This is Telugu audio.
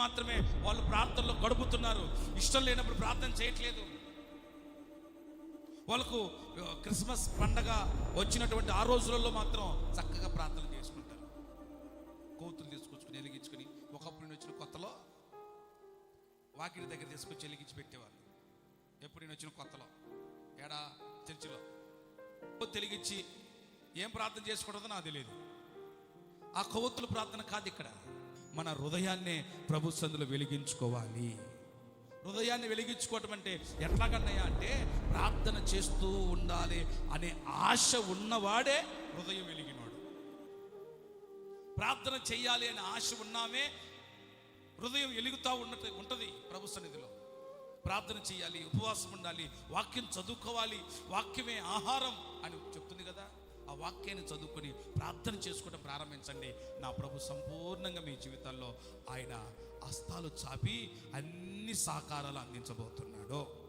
మాత్రమే వాళ్ళు ప్రార్థనలో గడుపుతున్నారు. ఇష్టం లేనప్పుడు ప్రార్థన చేయట్లేదు. వాళ్ళకు క్రిస్మస్ పండగ వచ్చినటువంటి ఆ రోజులలో మాత్రం చక్కగా ప్రార్థన చేసుకుంటారు. కోతులు తీసుకొచ్చుకుని వెలిగించుకుని ఒకప్పుడు నేను వచ్చిన కొత్తలో వాకిడి దగ్గర తీసుకొచ్చి వెలిగించి పెట్టేవాళ్ళు. ఎప్పుడు నేను వచ్చిన కొత్తలో ఏడా చర్చిలో. తెలిగించి ఏం ప్రార్థన చేసుకుంటుందో నాకు తెలియదు. ఆ కొవ్వొత్తుల ప్రార్థన కాదు ఇక్కడ. మన హృదయాన్నే ప్రభు సందులు వెలిగించుకోవాలి. హృదయాన్ని వెలిగించుకోవటం అంటే ఎట్లాగన్నయ్యా అంటే ప్రార్థన చేస్తూ ఉండాలి అనే ఆశ ఉన్నవాడే హృదయం వెలిగినవాడు ప్రార్థన చెయ్యాలి అనే ఆశ ఉన్నామే హృదయం వెలుగుతూ ఉన్నది ఉంటుంది ప్రభు సన్నిధిలో. ప్రార్థన చేయాలి ఉపవాసం ఉండాలి వాక్యం చదువుకోవాలి వాక్యమే ఆహారం అని ఆ వాక్యాన్ని చదువుకొని ప్రార్థన చేసుకోవడం ప్రారంభించండి. నా ప్రభు సంపూర్ణంగా మీ జీవితాల్లో ఆయన హస్తాలు చాపి అన్ని సహకారాలు అందించబోతున్నాడు.